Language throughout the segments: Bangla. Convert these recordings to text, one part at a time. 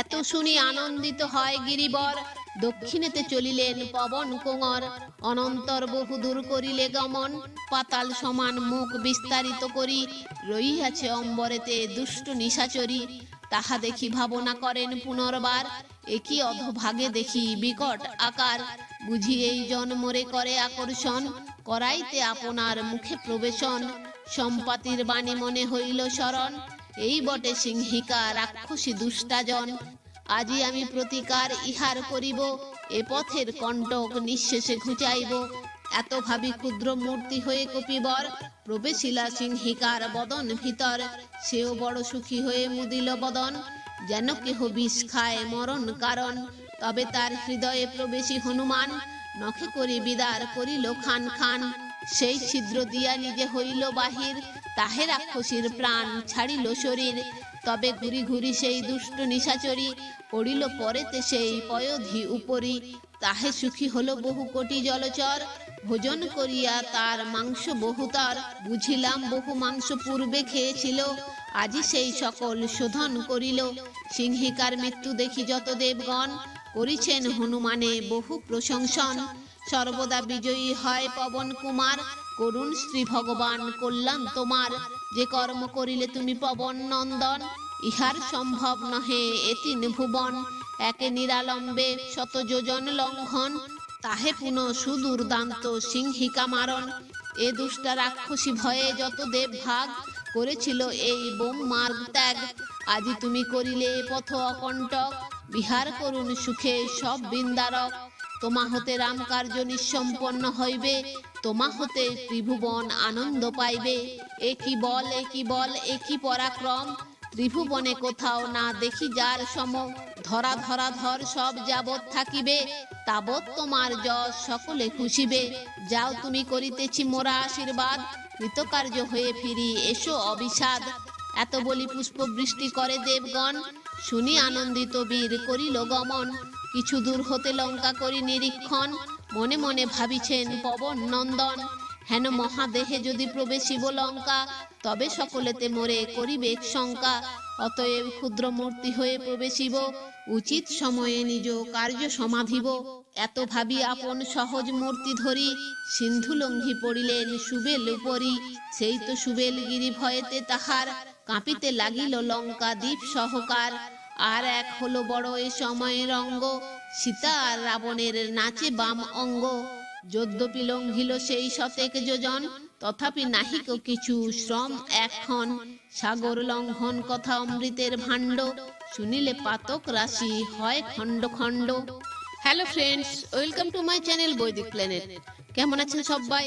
এত শুনি আনন্দিত হয় গিরিবর। দক্ষিণেতে চলিলেন পবন কুঙর অনন্তর বহু দূর করিলে গমন। পাতাল সমান মুখ বিস্তারিত করি। রইয়াছে অম্বরেতে দুষ্ট নিশাচরি। তাহা দেখি ভাবনা করেন পুনর্বার। একই অধভাগে দেখি বিকট আকার। বুঝি এই জন্মরে করে আকর্ষণ। করাইতে আপনার মুখে প্রবেশন। সম্পাতির বাণী মনে হইল শরণ এই বটে সিংহিকা রাক্ষসী দুষ্টাজন। আজি আমি প্রতিকার ইহার করিব, এ পথের কণ্টক নিঃশেষে ঘুচাইব। এত ভাবি ক্ষুদ্র মূর্তি হয়ে কপিবর, প্রবেশিলা সিংহিকার বদন ভিতর। সেও বড় সুখী হয়ে মুদিল বদন, যেন কেহ বিষ খায় মরণ কারণ। তবে তার হৃদয়ে প্রবেশী হনুমান, নখে করি বিদার করিল খান খান। সেই ছিদ্র দিয়া নিজে হইল বাহির, তাহে রাক্ষসীর প্রাণ ছাড়িল শরীর। তবে ঘুরি ঘুরি সেই দুষ্ট নিশাচরি পড়িল পরেতে সেই পয়ধি উপরি। তাহে সুখী হল বহু কোটি জলচর, ভোজন করিয়া তার মাংস বহুতর। বুঝিলাম বহু মাংস পূর্বে খেয়েছিল, আজি সেই সকল শোধন করিল। সিংহিকার মৃত্যু দেখি যত দেবগণ, করিছেন হনুমানে বহু প্রশংসন। সর্বদা বিজয়ী হয় পবন কুমার। করুণ শ্রী ভগবান কল্যাণ তোমার। যে কর্ম করিলে তুমি পবন নন্দন, ইহার সম্ভব নহে এতিন ভুবন। একে নিরালম্বে শত যোজন লঙ্ঘন, তাহে পুন সুদূর্দান্ত সিংহিকা মারণ। এ দুষ্টা রাক্ষসী ভয়ে যত দেব ভাগ, করেছিল এই বোম মার্গ ত্যাগ। আজি তুমি করিলে পথ অকণ্টক, বিহার করুন সুখে সব বৃন্দারক। তোমা হতে রাম কার্য নিঃসম্পন্ন হইবে, তোমা হতে ত্রিভুবন আনন্দ পাইবে। এ কি বল, এ কি বল, এ কি পরাক্রম? ত্রিভুবনে কোথাও না দেখি যার সম। ধরা ধরা ধর সব যাবৎ থাকিবে, তাবৎ তোমার যশ সকলে খুশিবে। যাও তুমি করিতেছি মোরা আশীর্বাদ, কৃতকার্য হয়ে ফিরি, এসো অবিষাদ এত বলি পুষ্প বৃষ্টি করে দেবগণ, শুনি আনন্দিত বীর করিল গমন। কিছু দূর হতে লঙ্কা করি নিরীক্ষণ। মনে মনে ভাবিছেন, পবন, নন্দন, হেন মহাদেহে যদি প্রবেশিব লঙ্কা, তবে সকলেতে মোরে করিবে শঙ্কা। অতএব ক্ষুদ্র মূর্তি হয়ে প্রবেশিব, উচিত সময়ে নিজ কার্য সমাধিব। এত ভাবি আপন সহজ মূর্তি ধরি, সিন্ধু লঙ্ঘি পড়িলেন সুবেল উপরি সেই তো সুবেল গিরি ভয়েতে তাহার, কাঁপিতে লাগিল লঙ্কা দ্বীপ সহকার। আর এক হলো বড় এ সময়ের অঙ্গ সীতা আর রাবণের নাচে বাম অঙ্গ। যদ্যপি লঙ্ঘিল সেই শতেক যোজন, তথাপি নাহিক কিছু শ্রম এখন। সাগর লঙ্ঘন কথা অমৃতের ভাণ্ড, শুনিলে পাতক রাশি হয় খণ্ড খণ্ড। Hello friends welcome to my channel Vaidik planet কেমন আছেন সবাই?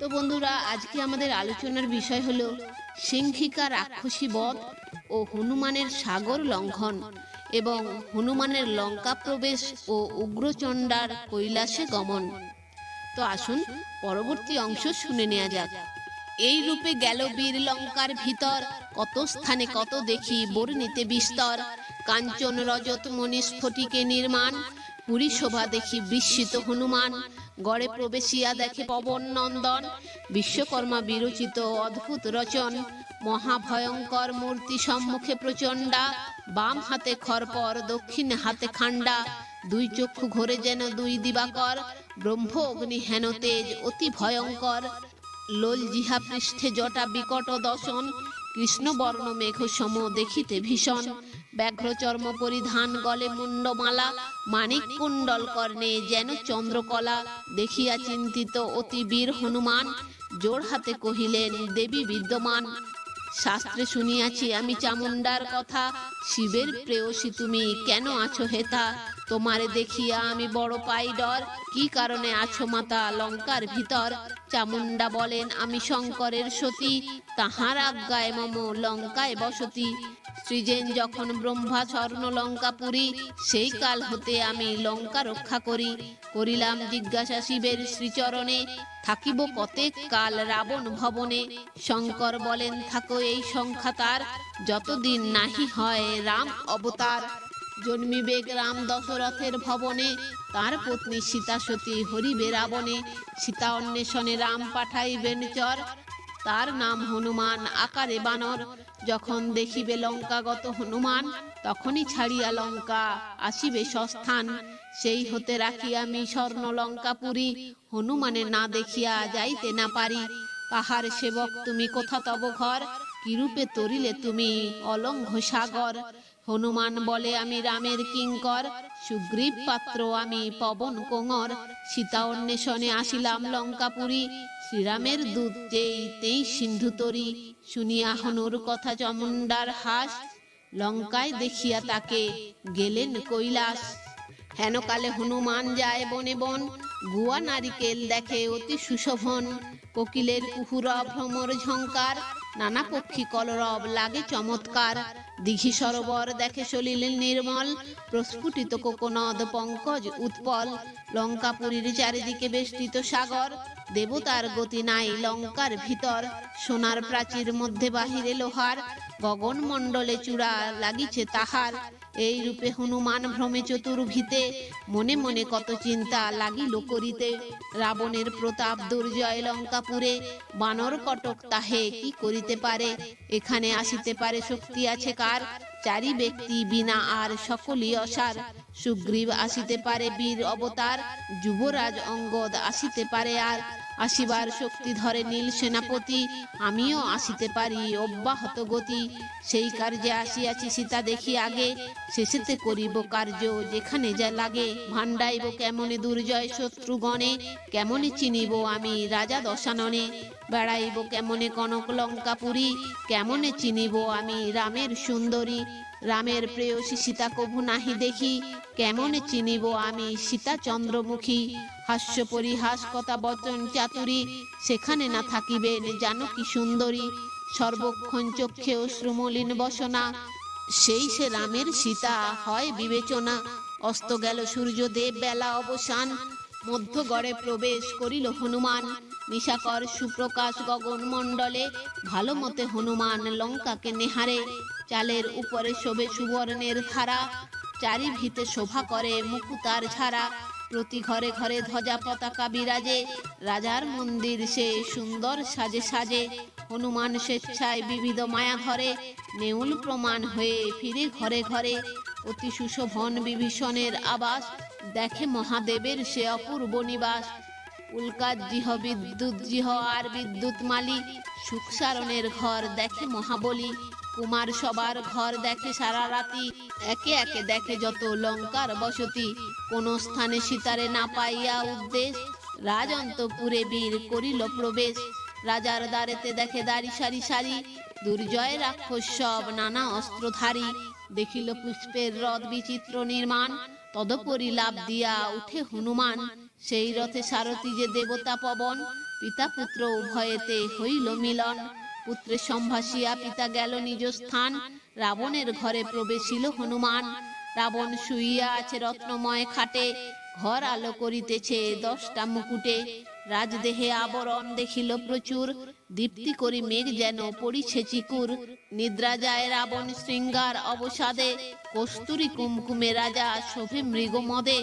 তো বন্ধুরা, আজকে আমাদের আলোচনার বিষয় হলো সিংহিকা রাক্ষসী বধ ও হনুমানের সাগর লঙ্ঘন এবং হনুমানের লঙ্কা প্রবেশ ও উগ্রচণ্ডার কৈলাসে গমন। তো আসুন, পরবর্তী অংশ শুনে নেওয়া যাক। এই রূপে গেল বীর লঙ্কার ভিতর, কত স্থানে কত দেখি বর্ণিতে বিস্তর। কাঞ্চন রজত মণি স্ফটিকে নির্মাণ পুরী শোভা দেখি বিস্মিত হনুমান। গড়ে প্রবেশিয়া দেখে পবন নন্দন। বিশ্বকর্মা বিরচিত অদ্ভুত রচন। মহাভয়ঙ্কর মূর্তি সম্মুখে প্রচণ্ডা। বাম হাতে খরপর দক্ষিণ হাতে খান্ডা দুই চক্ষু ঘোরে যেন দুই দিবাকর। ব্রহ্ম অগ্নি হেন তেজ, অতি ভয়ঙ্কর। লোল জিহা পৃষ্ঠে জটা বিকট দশন কৃষ্ণবর্ণ মেঘ সম দেখিতে ভীষণ। ব্যাঘ্র চর্ম পরিধান গলে মুন্ডমালা মানিক কুণ্ডল কর্ণে যেন চন্দ্রকলা দেখিয়া চিন্তিত অতি বীর হনুমান, জোর হাতে কহিলেন, দেবী বিদ্যমান, শাস্ত্রে শুনিয়াছি আমি চামুন্ডার কথা, শিবের প্রেয়সী তুমি কেন আছো হেতা তোমারে দেখিয়া আমি বড় পাই ডর কি কারণে আছো মাতা লঙ্কার ভিতর? চামুন্ডা বলেন, আমি শঙ্করের সতী, তাহার আজ্ঞায় মম লঙ্কায় বসতি। সৃজেন যখন ব্রহ্মা স্বর্ণ লঙ্কাপুরী সেই কাল হতে আমি লঙ্কা রক্ষা করি। করিলাম জিজ্ঞাসা শিবের শ্রীচরণে, থাকিব কতেক কাল রাবণ ভবনে? শঙ্কর বলেন, থাকো এই সংখ্যা তার, যতদিন নাহি হয় রাম অবতার। জন্মিবেগ রাম দশরথের ভবনে। তার পত্নী সীতা সতী হরিবে রাবণে। সীতা অন্বেষণে রাম পাঠাইবেন চর। তার নাম হনুমান, আকারে বানর। যখন দেখিবে লঙ্কাগত হনুমান, তখনই ছাড়িয়া লঙ্কা আসিবে সস্থান। সেই হতে রাখি আমি স্বর্ণ লঙ্কাপুরী হনুমানে না দেখিয়া যাইতে না পারি। কাহার সেবক তুমি কোথা তব ঘর? কিরূপে তরিলে তুমি অলঙ্ঘ সাগর? হনুমান বলে, আমি রামের কিঙ্কর, সুগ্রীব পাত্র, আমি পবন কোঙর। সীতা অন্বেষণে আসিলাম লঙ্কাপুরী, শ্রীরামের দূত যেই তেই সিন্ধু তরি। শুনিয়া হনুর কথা চমুন্ডার হাস, লঙ্কায় দেখিয়া তাকে গেলেন কৈলাস। হেনকালে হনুমান যায় বনে বন, গুয়া নারিকেল দেখে অতি সুশোভন। কোকিলের কুহুরা ভ্রমর ঝঙ্কার নানা পক্ষী কলরব লাগে চমৎকার। দিঘি সরোবর দেখে সলিলেন নির্মল, প্রস্ফুটিত কোকোনদ পঙ্কজ উৎপল। লঙ্কাপুরীর চারিদিকে বেষ্টিত সাগর, দেবতার গতি নাই লঙ্কার ভিতর। সোনার প্রাচীর মধ্যে বাহিরে লোহার গগন মণ্ডলে চূড়া লাগিছে তাহার। এই রূপে হনুমান ভ্রমে চতুর্ভিতে মনে মনে কত চিন্তা লাগিল করিতে। রাবণের প্রতাপ দুর্জয় লঙ্কাপুরে, বানর কটক তাহে কি করিতে পারে? এখানে আসিতে পারে শক্তি আছে কার? চারি ব্যক্তি বিনা আর সকলই অসার। সুগ্রীব আসিতে পারে বীর অবতার, যুবরাজ অঙ্গদ আসিতে পারে আর। আসিবার শক্তি ধরে নীল সেনাপতি, আমিও আসিতে পারি অব্যাহত গতি। সেই কার্যে আসিয়াছি সীতা দেখি আগে, শেষেতে করিব কার্য যেখানে যা লাগে। ভান্ডাইব কেমনে দুর্জয় শত্রুগণে, কেমনে চিনিব আমি রাজা দশাননে? বেড়াইব কেমনে কনক লঙ্কাপুরী, কেমনে চিনিব আমি রামের সুন্দরী? রামের প্রেয়সী সীতা কভু নাহি দেখি, কেমন চিনিব আমি সীতা চন্দ্রমুখী? হাস্য পরিহাস কথা বচন চাতুরী, সেখানে না থাকিবেন, জানো কি সুন্দরী? সর্বক্ষণ চক্ষে অশ্রুমলিন বসনা, সেই সে রামের সীতা হয় বিবেচনা। অস্ত গেল সূর্যদেব বেলা অবসান মধ্য গড়ে প্রবেশ করিল হনুমান। নিশাকর সুপ্রকাশ গগন মণ্ডলে ভালো মতে হনুমান লঙ্কাকে নেহারে চালের উপরে শোভে সুবর্ণের ধারা। চারি ভিতে শোভা করে মুকুতার ঝাড়া প্রতি ঘরে ঘরে ধ্বজা পতাকা বিরাজে। রাজার মন্দির সে সুন্দর সাজে সাজে। হনুমান স্বেচ্ছায় বিবিধ মায়া ধরে। নেউল প্রমাণ হয়ে ফিরে ঘরে ঘরে। অতি সুশোভন বিভীষণের আবাস। দেখে মহাদেবের সে অপূর্ব নিবাস। উল্কার জিহ বিদ্যুৎ জিহ আর বিদ্যুৎ মালি। সুখসারণের ঘর দেখে মহাবলী। কুমার সবার ঘর দেখে সারা রাতি, একে একে দেখে যত লঙ্কার বসতি। কোন স্থানে সীতারে না পাইয়া উদ্দেশ, রাজন্তপুরে বীর করিল প্রবেশ। রাজার দ্বারেতে দেখে দাড়ি সারি সারি, দুর্জয় রাক্ষস সব নানা অস্ত্রধারী। দেখিল পুষ্পের রথ বিচিত্র নির্মাণ, তদপরি লাভ দিয়া উঠে হনুমান। সেই রথে সারথি যে দেবতা পবন, পিতা পুত্র উভয়েতে হইল মিলন। পুত্রের সম্ভাসিয়া পিতা গেল নিজ স্থান। রাবণের ঘরে প্রবেশিল হনুমান। রাবণ শুইয়া আছে রত্নময় খাটে। ঘর আলো করিতেছে দশটা মুকুটে। রাজদেহে আবরণ দেখিল প্রচুর। দীপ্তি করি মেঘ যেন পড়িছে চিকুর। নিদ্রা যায় রাবণ শৃঙ্গার অবসাদে। কস্তুরি কুমকুমে রাজা শোভে মৃগমদে।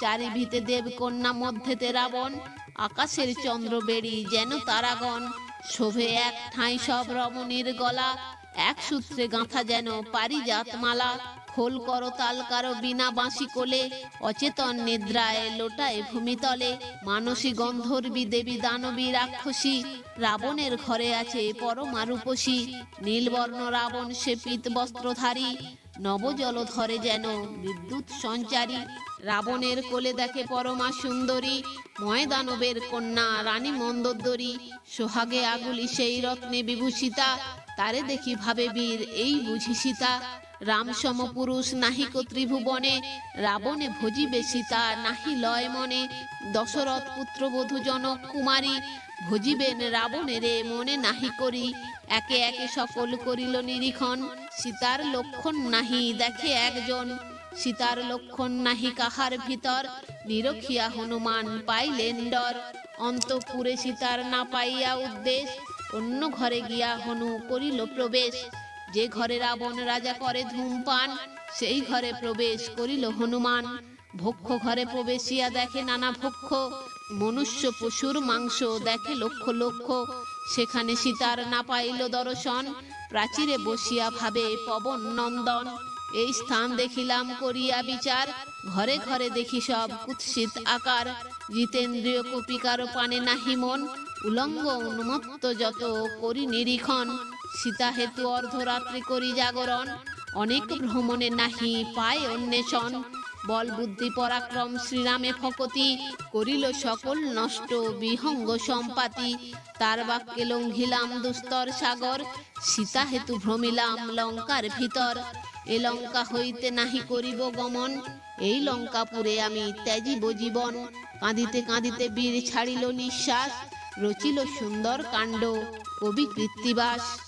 চারি ভিতে দেব কন্যা মধ্যেতে রাবণ। আকাশের চন্দ্র বেড়ি যেন তারাগণ। শোভে এক ঠাঁই সব রমণীর গলা এক সূত্রে গাঁথা যেন পারিজাত মালা খোল করো তাল কারও বিনা বাঁশি কোলে। অচেতন নিদ্রায় লোটায় ভূমিতলে। মানসী গন্ধর্বী দেবী দানবী রাক্ষসী। রাবণের ঘরে আছে পরমা রূপসী নীলবর্ণ রাবণ সে পীত বস্ত্রধারী। নবজল ধরে যেন বিদ্যুৎ সঞ্চারী। রাবণের কোলে দেখে পরমা সুন্দরী। ময়দানবের কন্যা রানী মন্দোদরী সোহাগে আগুলি সেই রত্নে বিভূষিতা। তারে দেখি ভাবে বীর, এই বুঝি সীতা। রামসম পুরুষ নাহিক ত্রিভুবনে, রাবণে ভজিবে সীতা নাহি লয় মনে। দশরথ পুত্রবধূ জনক কুমারী, ভজিবেন রাবণেরে মনে নাহি করি। একে একে সকল করিল নিরীক্ষণ, সীতার লক্ষণ নাহি দেখে একজন। সীতার লক্ষণ নাহি কাহার ভিতর নিরক্ষিয়া হনুমান পাইলেন ডর। অন্তপুরে সীতার না পাইয়া উদ্দেশ, অন্য ঘরে গিয়া হনু করিল প্রবেশ। যে ঘরে রাবণ রাজা করে ধূমপান, সেই ঘরে প্রবেশ করিল হনুমান। ভক্ষ ঘরে প্রবেশিয়া দেখে নানা ভক্ষ, মনুষ্য পশুর মাংস দেখে লক্ষ লক্ষ। সেখানে সীতার না পাইল দর্শন, প্রাচীরে বসিয়া ভাবে পবন নন্দন। এই স্থান দেখিলাম, করিয়া বিচার। ঘরে ঘরে দেখি সব কুৎসিত আকার। জিতেন্দ্রীয় কপিকার পানে নাহি মন, উলঙ্গ উন্মত্ত যত করি নিরীক্ষণ। সীতা হেতু অর্ধরাত্রি করি জাগরণ। অনেক ভ্রমণে নাহি পায় অন্বেষণ। বল বুদ্ধি পরাক্রম শ্রীরামে ফকতি, করিল সকল নষ্ট বিহঙ্গ সম্পাতি। তার বাক্যে লঙ্ঘিলাম দুস্তর সাগর সীতা হেতু ভ্রমিলাম লঙ্কার ভিতর। এ লঙ্কা হইতে নাহি করিব গমন, এই লঙ্কাপুরে আমি ত্যাজিব জীবন। কাঁদিতে কাঁদিতে বীর ছাড়িল নিঃশ্বাস, রচিল সুন্দর কাণ্ড, কবি কৃত্তিবাস।